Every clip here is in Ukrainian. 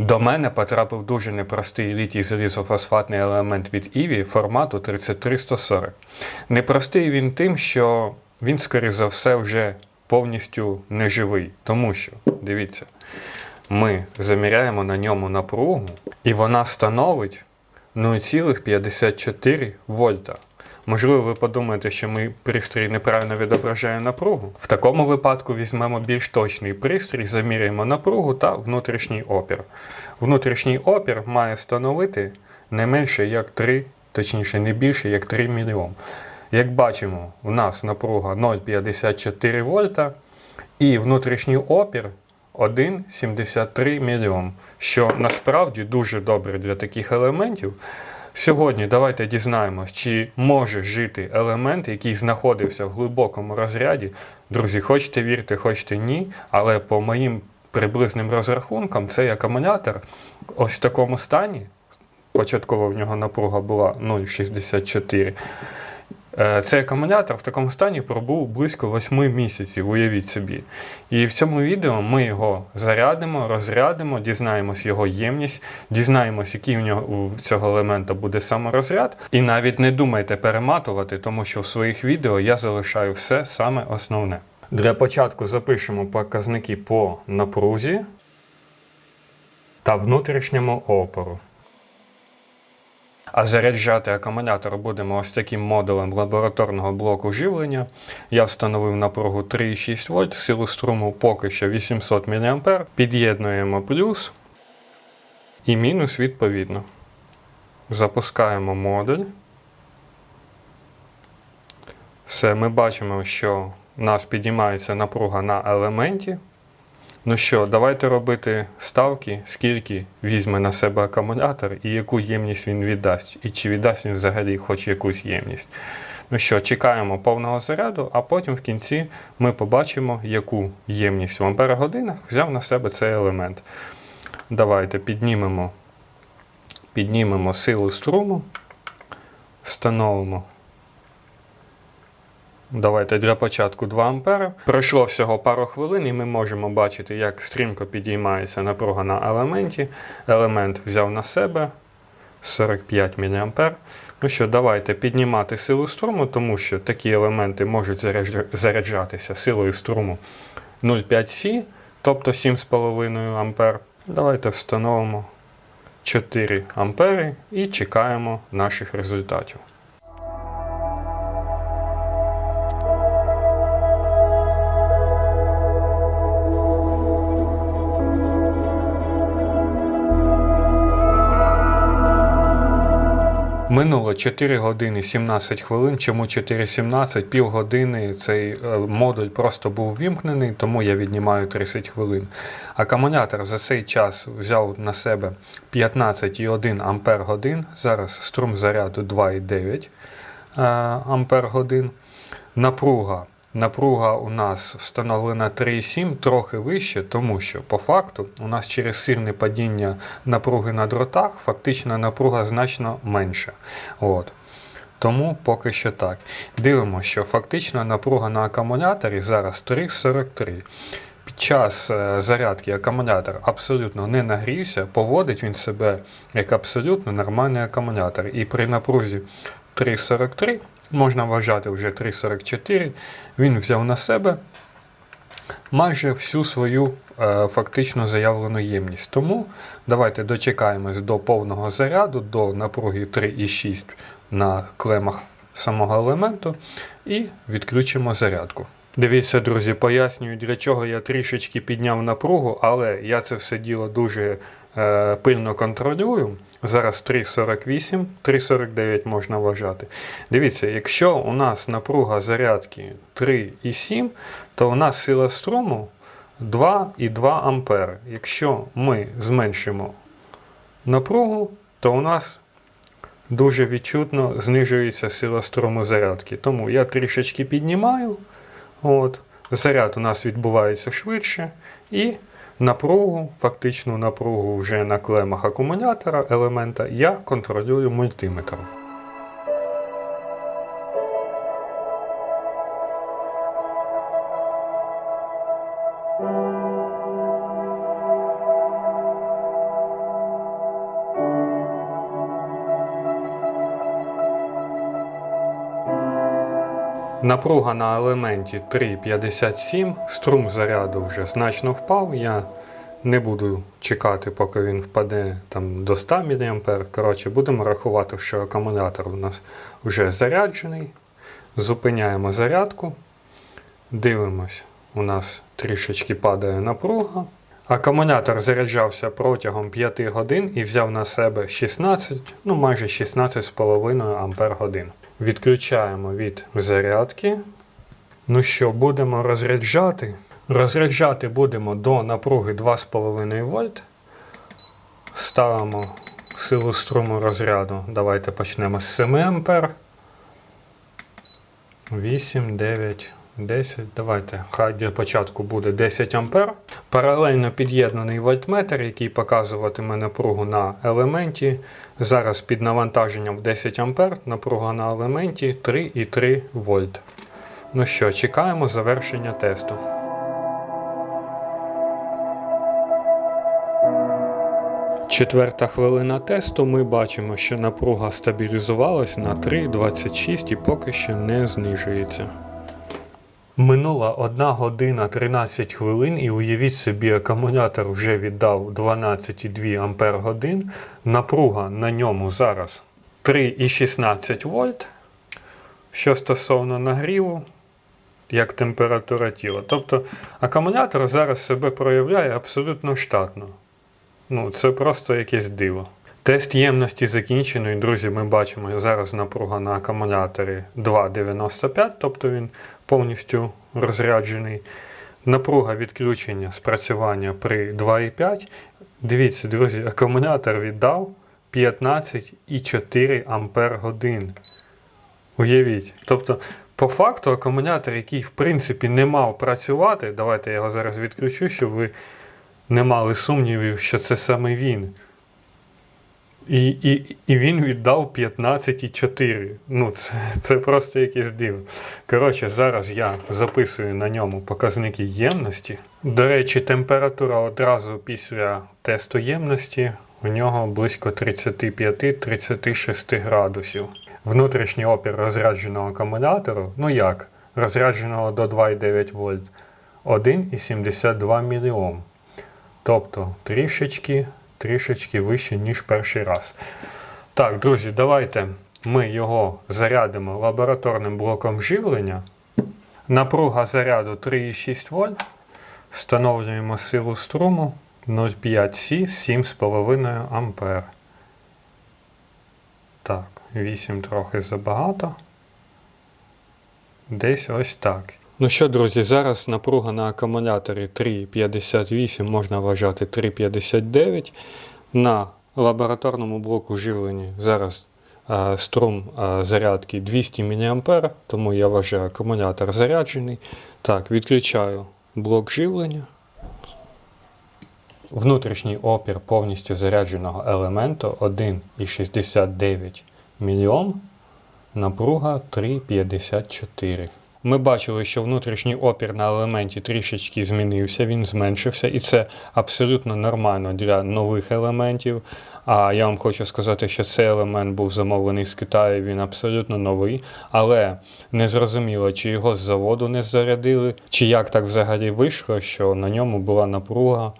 До мене потрапив дуже непростий літій залізофосфатний елемент від Іві формату 33140. Непростий він тим, що він, скоріш за все, вже повністю неживий. Тому що, дивіться, ми заміряємо на ньому напругу, і вона становить 0,54 вольта. Можливо, ви подумаєте, що мій пристрій неправильно відображає напругу. В такому випадку візьмемо більш точний пристрій, заміряємо напругу та внутрішній опір. Внутрішній опір має становити не менше як 3, точніше не більше як 3 мільйон. Як бачимо, у нас напруга 0,54 вольта і внутрішній опір 1,73 мільйон, що насправді дуже добре для таких елементів. Сьогодні давайте дізнаємось, чи може жити елемент, який знаходився в глибокому розряді. Друзі, хочете вірте, хочете ні, але по моїм приблизним розрахункам цей акумулятор ось в такому стані. Початково в нього напруга була 0,64. Е, Цей акумулятор в такому стані пробув близько 8 місяців, уявіть собі. І в цьому відео ми його зарядимо, розрядимо, дізнаємось його ємність, дізнаємось, який у нього у цього елемента буде саморозряд. І навіть не думайте перематувати, тому що в своїх відео я залишаю все саме основне. Для початку запишемо показники по напрузі та внутрішньому опору. А заряджати акумулятор будемо ось таким модулем лабораторного блоку живлення. Я встановив напругу 3,6 вольт, силу струму поки що 800 мА. Під'єднуємо плюс і мінус відповідно. Запускаємо модуль. Все, ми бачимо, що у нас підіймається напруга на елементі. Ну що, давайте робити ставки, скільки візьме на себе акумулятор і яку ємність він віддасть, і чи віддасть він взагалі хоч якусь ємність. Ну що, чекаємо повного заряду, а потім в кінці ми побачимо, яку ємність в ампер-годинах взяв на себе цей елемент. Давайте піднімемо, піднімемо силу струму, встановимо Давайте для початку 2 ампери. Пройшло всього пару хвилин, і ми можемо бачити, як стрімко підіймається напруга на елементі. Елемент взяв на себе 45 мА. Ну що, давайте піднімати силу струму, тому що такі елементи можуть заряджатися силою струму 0,5С, тобто 7,5 А. Давайте встановимо 4 ампери і чекаємо наших результатів. Минуло 4 години 17 хвилин. Чому 4.17? Півгодини цей е, модуль просто був вімкнений, тому я віднімаю 30 хвилин. Акумулятор за цей час взяв на себе 15,1 Ампер годин. Зараз струм заряду 2,9 е, Ампер годин. Напруга Напруга у нас встановлена 3,7 трохи вище, тому що по факту у нас через сильне падіння напруги на дротах фактична напруга значно менша. От. Тому поки що так. Дивимося, що фактична напруга на акумуляторі зараз 3,43. Під час е, зарядки акумулятор абсолютно не нагрівся, поводить він себе як абсолютно нормальний акумулятор. І при напрузі 3,43 можна вважати вже 3,44, він взяв на себе майже всю свою е, фактично заявлену ємність. Тому давайте дочекаємось до повного заряду, до напруги 3,6 на клемах самого елементу і відключимо зарядку. Дивіться, друзі, пояснюю, для чого я трішечки підняв напругу, але я це все діло дуже е, пильно контролюю. Зараз 3,48, 3,49 можна вважати. Дивіться, якщо у нас напруга зарядки 3,7, то у нас сила струму 2,2 А. Якщо ми зменшимо напругу, то у нас дуже відчутно знижується сила струму зарядки. Тому я трішечки піднімаю. От, Заряд у нас відбувається швидше. і Напругу, фактичну напругу вже на клемах акумулятора елемента я контролюю мультиметром. Напруга на елементі 3,57, струм заряду вже значно впав. Я не буду чекати, поки він впаде там, до 100 мА. Коротше, будемо рахувати, що акумулятор у нас вже заряджений. Зупиняємо зарядку. Дивимось, у нас трішечки падає напруга. Акумулятор заряджався протягом 5 годин і взяв на себе 16, ну майже 16,5 Ампер годин. Відключаємо від зарядки. Ну що, будемо розряджати. Розряджати будемо до напруги 2,5 вольт. Ставимо силу струму розряду. Давайте почнемо з 7 ампер. 8, 9, 10. Давайте, хай для початку буде 10 ампер. Паралельно під'єднаний вольтметр, який показуватиме напругу на елементі. Зараз під навантаженням в 10 ампер, напруга на елементі 3,3 вольт. Ну що, чекаємо завершення тесту. Четверта хвилина тесту. Ми бачимо, що напруга стабілізувалась на 3,26 і поки що не знижується. Минула 1 година 13 хвилин, і уявіть собі, акумулятор вже віддав 12,2 Ампер годин. Напруга на ньому зараз 3,16 вольт. Що стосовно нагріву, як температура тіла. Тобто акумулятор зараз себе проявляє абсолютно штатно. Ну, це просто якесь диво. Тест ємності закінчено, друзі, ми бачимо зараз напруга на акумуляторі 2,95, тобто він повністю розряджений. Напруга відключення спрацювання при 2,5. Дивіться, друзі, акумулятор віддав 15,4 Ампер годин. Уявіть. Тобто, по факту, акумулятор, який в принципі не мав працювати, давайте я його зараз відключу, щоб ви не мали сумнівів, що це саме він. І і, і він віддав 15,4. Ну, це, це просто якесь диво. Коротше, зараз я записую на ньому показники ємності. До речі, температура одразу після тесту ємності у нього близько 35-36 градусів. Внутрішній опір розрядженого акумулятору, ну як, розрядженого до 2,9 вольт, 1,72 мільйом. Тобто трішечки, трішечки вище, ніж перший раз. Так, друзі, давайте ми його зарядимо лабораторним блоком живлення. Напруга заряду 3,6 вольт. Встановлюємо силу струму 0,5 С 7,5 Ампер. Так, 8 трохи забагато. Десь ось так. Ну що, друзі, зараз напруга на акумуляторі 3,58, можна вважати 3,59. На лабораторному блоку живлення зараз а, струм а, зарядки 200 мА, тому я вважаю акумулятор заряджений. Так, відключаю блок живлення. Внутрішній опір повністю зарядженого елементу 1,69 мільйон. Напруга 3,54. Ми бачили, що внутрішній опір на елементі трішечки змінився, він зменшився, і це абсолютно нормально для нових елементів. А я вам хочу сказати, що цей елемент був замовлений з Китаю, він абсолютно новий, але не зрозуміло, чи його з заводу не зарядили, чи як так взагалі вийшло, що на ньому була напруга.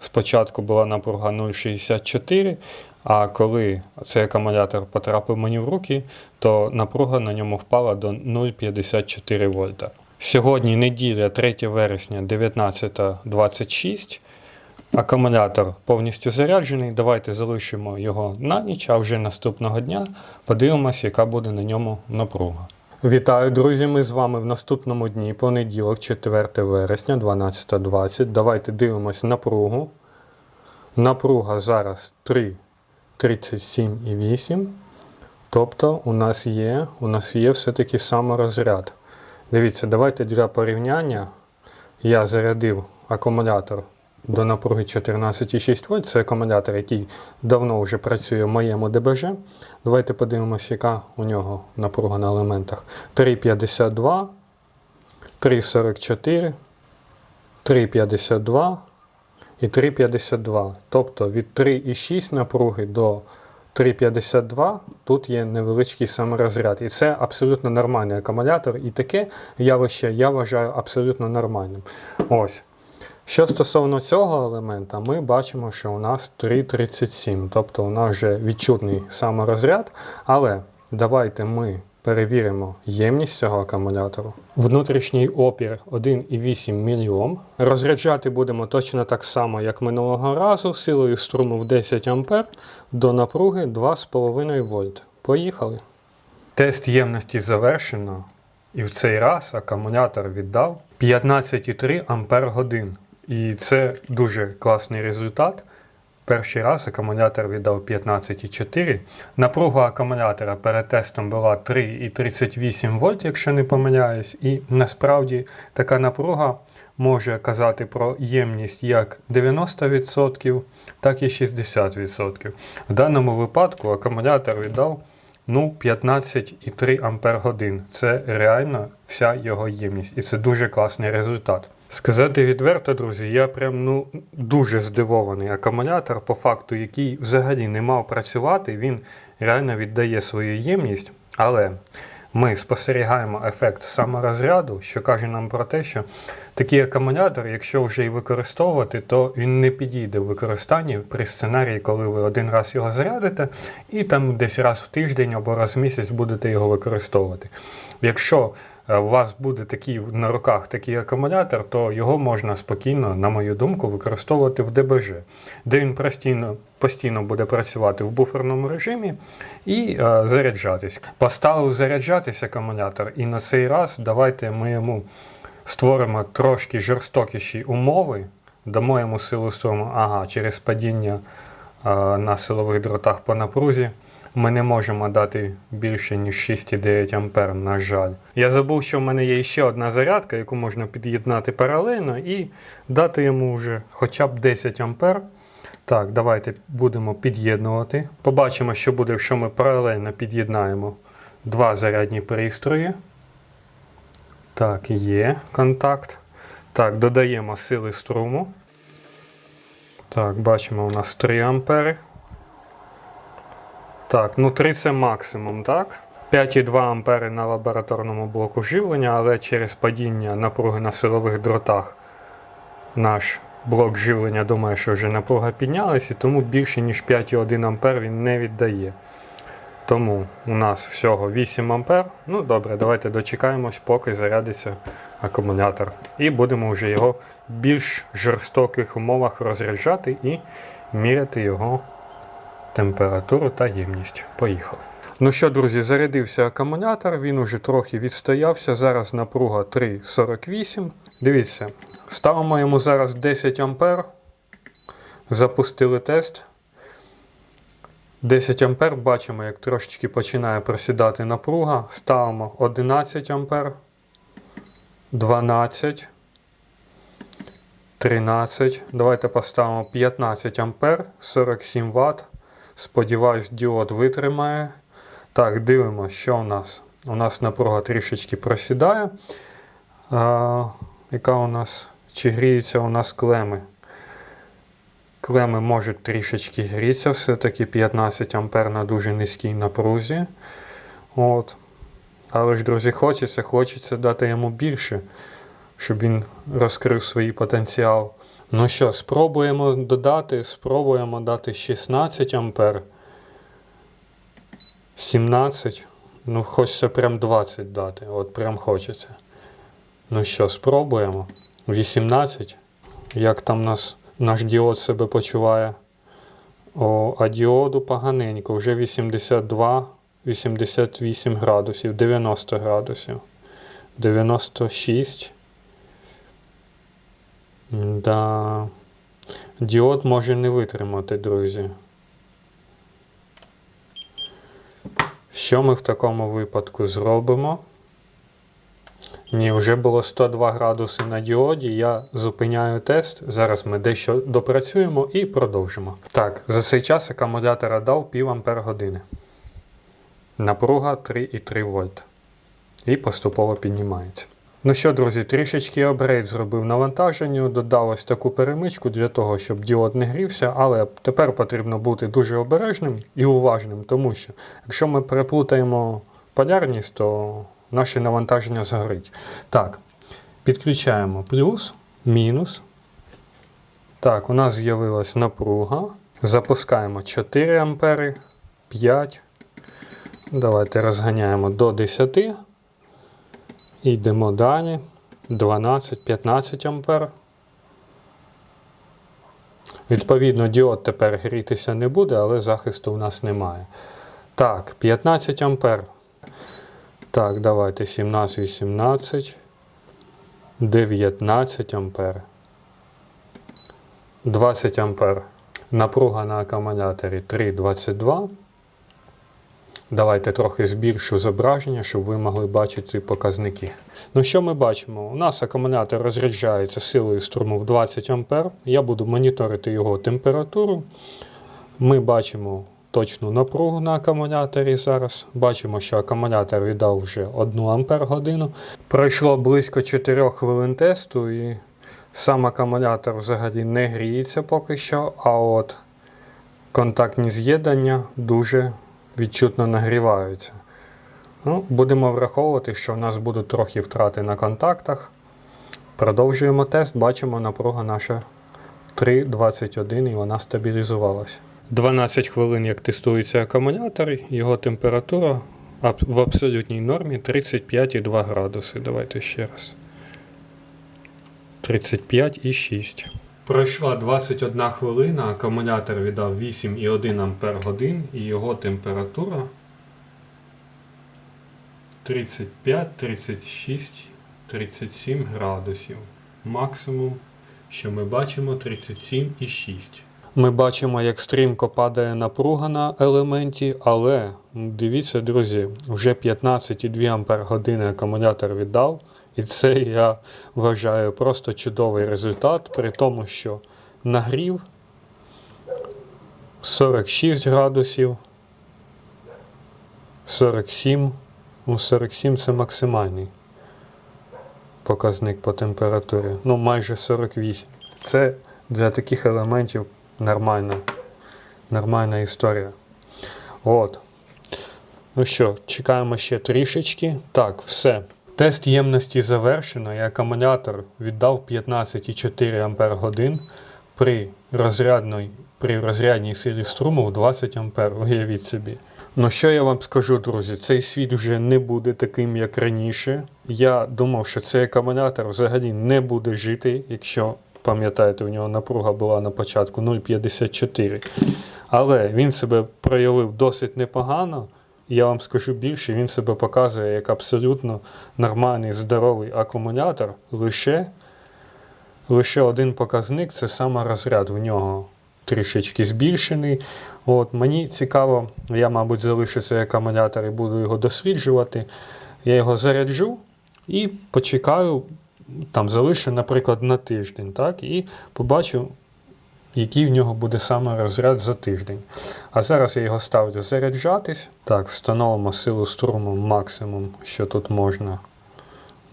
Спочатку була напруга 0,64, а коли цей акумулятор потрапив мені в руки, то напруга на ньому впала до 0,54 вольта. Сьогодні неділя 3 вересня 19.26. Акумулятор повністю заряджений. Давайте залишимо його на ніч, а вже наступного дня подивимося, яка буде на ньому напруга. Вітаю, друзі! Ми з вами в наступному дні, понеділок, 4 вересня, 12.20. Давайте дивимось напругу. Напруга зараз 3,37,8. Тобто у нас є у нас є все-таки саморозряд. Дивіться, давайте для порівняння я зарядив акумулятор до напруги 14,6 вольт. Це акумулятор, який давно вже працює в моєму ДБЖ. Давайте подивимося, яка у нього напруга на елементах. 3,52, 3,44, 3,52 і 3,52. Тобто від 3,6 напруги до 3,52, тут є невеличкий саморозряд. І це абсолютно нормальний акумулятор. І таке явище я вважаю абсолютно нормальним. Ось. Що стосовно цього елемента, ми бачимо, що у нас 3,37, тобто у нас вже відчутний саморозряд, але давайте ми перевіримо ємність цього акумулятору. Внутрішній опір 1,8 мОм. Розряджати будемо точно так само, як минулого разу, силою струму в 10 А до напруги 2,5 вольт. Поїхали. Тест ємності завершено, і в цей раз акумулятор віддав 15,3 Ампер годин. І це дуже класний результат. Перший раз акумулятор віддав 15,4. Напруга акумулятора перед тестом була 3,38 вольт, якщо не помиляюсь. І насправді така напруга може казати про ємність як 90%, так і 60%. В даному випадку акумулятор віддав ну, 15,3 Ампер годин. Це реально вся його ємність. І це дуже класний результат. Сказати відверто, друзі, я прям ну дуже здивований акумулятор, по факту, який взагалі не мав працювати, він реально віддає свою ємність, але ми спостерігаємо ефект саморозряду, що каже нам про те, що такий акумулятор, якщо вже і використовувати, то він не підійде в використанні при сценарії, коли ви один раз його зарядите, і там десь раз в тиждень або раз в місяць будете його використовувати. Якщо у вас буде такий на руках такий акумулятор, то його можна спокійно, на мою думку, використовувати в ДБЖ, де він постійно, постійно буде працювати в буферному режимі і е, заряджатись. Поставив заряджатись акумулятор, і на цей раз давайте ми йому створимо трошки жорстокіші умови, дамо йому силу струму, ага, через падіння е, на силових дротах по напрузі. Ми не можемо дати більше, ніж 6,9 ампер, на жаль. Я забув, що в мене є ще одна зарядка, яку можна під'єднати паралельно і дати йому вже хоча б 10 ампер. Так, давайте будемо під'єднувати. Побачимо, що буде, якщо ми паралельно під'єднаємо два зарядні пристрої. Так, є контакт. Так, додаємо сили струму. Так, бачимо, у нас 3 ампери. Так, ну 3 це максимум, так? 5,2 ампери на лабораторному блоку живлення, але через падіння напруги на силових дротах наш блок живлення думає, що вже напруга піднялася, і тому більше ніж 5,1 ампер він не віддає. Тому у нас всього 8 ампер. Ну добре, давайте дочекаємось, поки зарядиться акумулятор. І будемо вже його в більш жорстоких умовах розряджати і міряти його температуру та ємність. Поїхали. Ну що, друзі, зарядився акумулятор, він уже трохи відстоявся. Зараз напруга 3,48. Дивіться, ставимо йому зараз 10 ампер. Запустили тест. 10 ампер, бачимо, як трошечки починає просідати напруга. Ставимо 11 ампер, 12, 13. Давайте поставимо 15 ампер, 47 Вт. Сподіваюсь, діод витримає. Так, дивимося, що у нас. У нас напруга трішечки просідає. А, яка у нас? Чи гріються у нас клеми? Клеми можуть трішечки грітися, все-таки 15 ампер на дуже низькій напрузі. От. Але ж, друзі, хочеться, хочеться дати йому більше, щоб він розкрив свій потенціал. Ну що, спробуємо додати, спробуємо дати 16 ампер. 17. Ну, хочеться прям 20 дати. От прям хочеться. Ну що, спробуємо. 18. Як там нас наш діод себе почуває? О, а діоду поганенько. Вже 82, 88 градусів, 90 градусів. 96. Да. Діод може не витримати, друзі. Що ми в такому випадку зробимо? Ні, вже було 102 градуси на діоді. Я зупиняю тест. Зараз ми дещо допрацюємо і продовжимо. Так, за цей час акумулятора дав пів ампер години. Напруга 3,3 вольт. І поступово піднімається. Ну що, друзі, трішечки апгрейд зробив навантаженню, додав ось таку перемичку для того, щоб діод не грівся, але тепер потрібно бути дуже обережним і уважним, тому що якщо ми переплутаємо полярність, то наше навантаження згорить. Так, підключаємо плюс, мінус. Так, у нас з'явилась напруга. Запускаємо 4 ампери, 5. Давайте розганяємо до 10. Йдемо далі. 12-15 ампер. Відповідно, діод тепер грітися не буде, але захисту в нас немає. Так, 15 ампер. Так, давайте 17-18. 19 ампер. 20 ампер. Напруга на акумуляторі 3,22. Давайте трохи збільшу зображення, щоб ви могли бачити показники. Ну що ми бачимо? У нас акумулятор розряджається силою струму в 20 А. Я буду моніторити його температуру. Ми бачимо точну напругу на акумуляторі зараз. Бачимо, що акумулятор віддав вже 1 Ампер годину. Пройшло близько 4 хвилин тесту і сам акумулятор взагалі не гріється поки що, а от контактні з'єднання дуже відчутно нагріваються. Ну, Будемо враховувати, що в нас будуть трохи втрати на контактах. Продовжуємо тест, бачимо, напруга наша 3,21 і вона стабілізувалася. 12 хвилин, як тестується акумулятор, його температура в абсолютній нормі 35,2 градуси. Давайте ще раз. 35,6. Пройшла 21 хвилина, акумулятор віддав 8,1 Ампер годин і його температура 35, 36, 37 градусів. Максимум, що ми бачимо, 37,6. Ми бачимо, як стрімко падає напруга на елементі, але дивіться, друзі, вже 15,2 Ампер години акумулятор віддав. І це я вважаю просто чудовий результат, при тому, що нагрів 46 градусів, 47. Ну, 47 це максимальний показник по температурі. Ну, майже 48. Це для таких елементів нормальна, нормальна історія. От. Ну що, чекаємо ще трішечки. Так, все. Тест ємності завершено, і акумулятор віддав 15,4 Ампер годин при при розрядній силі струму в 20 Ампер. Уявіть собі. Ну що я вам скажу, друзі, цей світ вже не буде таким, як раніше. Я думав, що цей акумулятор взагалі не буде жити, якщо пам'ятаєте, у нього напруга була на початку 0,54. Але він себе проявив досить непогано. Я вам скажу більше, він себе показує як абсолютно нормальний, здоровий акумулятор. Лише, лише один показник це саме розряд в нього трішечки збільшений. От, Мені цікаво, я, мабуть, залишу цей акумулятор і буду його досліджувати. Я його заряджу і почекаю, там залишу, наприклад, на тиждень. так, І побачу, який в нього буде саме розряд за тиждень. А зараз я його ставлю заряджатись. Так, встановимо силу струму максимум, що тут можна.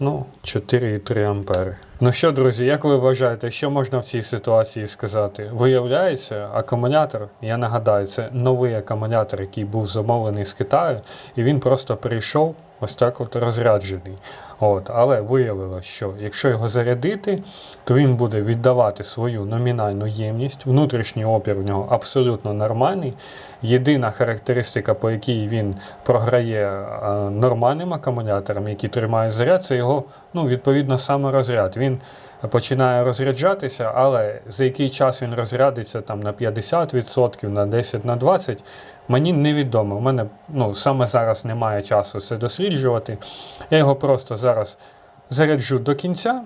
Ну, 4,3 ампери. Ну що, друзі, як ви вважаєте, що можна в цій ситуації сказати? Виявляється, акумулятор, я нагадаю, це новий акумулятор, який був замовлений з Китаю, і він просто прийшов ось так от розряджений. От, але виявилося, що якщо його зарядити, то він буде віддавати свою номінальну ємність. Внутрішній опір в нього абсолютно нормальний. Єдина характеристика, по якій він програє е, нормальним акумулятором, який тримає заряд, це його ну, відповідно саморозряд. Він починає розряджатися, але за який час він розрядиться там, на 50%, на 10%, на 20%, мені невідомо. У мене ну, саме зараз немає часу це досліджувати. Я його просто зараз заряджу до кінця.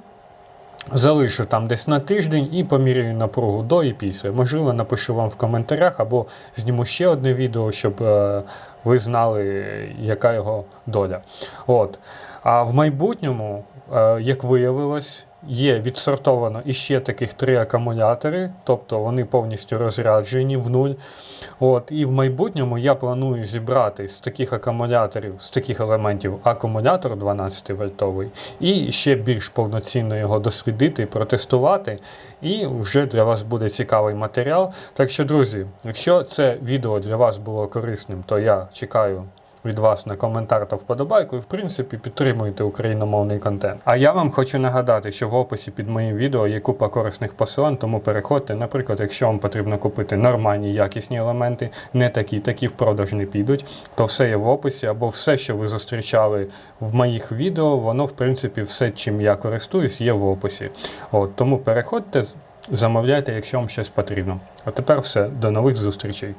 Залишу там десь на тиждень і поміряю напругу до і після. Можливо, напишу вам в коментарях або зніму ще одне відео, щоб е, ви знали, яка його доля. От. А в майбутньому, е, як виявилось, є відсортовано іще таких три акумулятори, тобто вони повністю розряджені в нуль. От, і в майбутньому я планую зібрати з таких акумуляторів, з таких елементів акумулятор 12 вольтовий і ще більш повноцінно його дослідити, протестувати. І вже для вас буде цікавий матеріал. Так що, друзі, якщо це відео для вас було корисним, то я чекаю від вас на коментар та вподобайку, і в принципі підтримуйте україномовний контент. А я вам хочу нагадати, що в описі під моїм відео є купа корисних посилань, тому переходьте. Наприклад, якщо вам потрібно купити нормальні якісні елементи, не такі, такі в продаж не підуть, то все є в описі, або все, що ви зустрічали в моїх відео, воно в принципі все, чим я користуюсь, є в описі. От тому переходьте, замовляйте, якщо вам щось потрібно. А тепер все, до нових зустрічей.